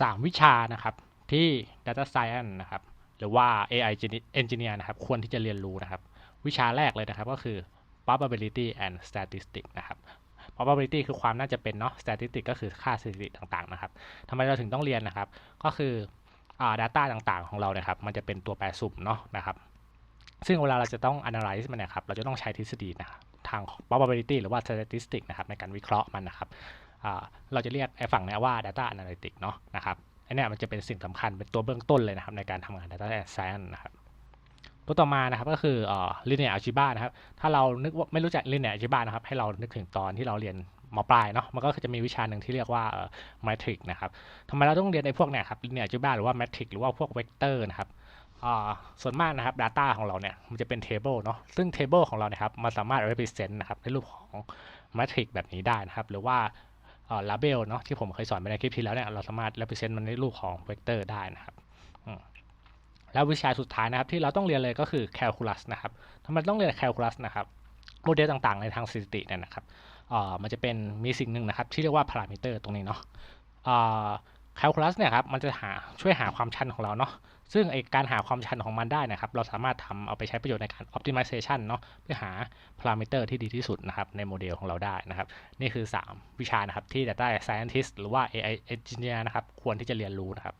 3 วิชานะครับที่ Data Science นะครับหรือว่า AI Engineer นะครับควรที่จะเรียนรู้นะครับ วิชาแรกเลยนะครับก็คือ probability and statistics นะครับ probability คือความน่าจะเป็นเนาะ statistics ก็คือค่าสถิติต่างๆนะครับทำไมเราถึงต้องเรียนนะครับ ก็คืออ่า data ต่างๆของเราเนี่ยครับมันจะเป็นตัวแปรสุ่มเนาะนะครับ ซึ่งเวลาเราจะต้อง analyze มันเนี่ยครับเราจะต้องใช้ทฤษฎีนะครับทาง probability หรือว่า statistics นะครับในการวิเคราะห์มันนะครับ เราจะเรียกไอ้ฝั่งนี้ว่า data analytics เนาะนะครับอ้เนี่ยมันจะเป็นสิ่งสำคัญเป็นตัวเบื้องต้นเลยนะครับในการทำงาน data science นะครับตัวต่อมานะครับก็คือเอ่อ linear algebra นะครับ ถ้าเรานึกว่าไม่รู้จัก linear algebra นะครับ ให้เรานึกถึงตอนที่เราเรียนมปลายเนาะมันก็จะมีวิชาหนึ่งที่เรียกว่าเอ่อ matrix นะครับทำไมเราต้องเรียนไอ้พวกเนี่ยครับ linear algebra หรือว่า matrix หรือว่าพวก vector นะครับอ่าส่วนมากนะครับ data ของเราเนี่ยมันจะเป็น table เนาะซึ่ง table ของเราเนี่ยครับมันสามารถ represent นะครับในรูปของ matrix แบบนี้ได้นะครับ หรือว่า เอ่อ label เนาะที่ผมเคยสอนไปในคลิปที่แล้วเนี่ยเราสามารถ represent มันในรูปของเวกเตอร์ได้นะครับแล้ววิชาสุดท้ายนะครับที่เราต้องเรียนเลยก็คือ calculus นะครับทำไมต้องเรียน calculus นะครับโมเดลต่างๆในทางสถิติเนี่ยนะครับมันจะเป็นมีสิ่งหนึ่งนะครับที่เรียกว่าพารามิเตอร์ตรงนี้เนาะ คลาสเนี่ยครับมันจะหาช่วยหาความชันของเราเนาะซึ่งไอการหาความชันของมันได้นะครับ เราสามารถทำเอาไปใช้ประโยชน์ในการ optimization เนาะเพื่อหาพารามิเตอร์ที่ดีที่สุดนะครับในโมเดลของเราได้นะครับ นี่คือ 3 วิชานะครับที่ data scientist หรือว่า AI engineer นะครับควรที่จะเรียนรู้นะครับ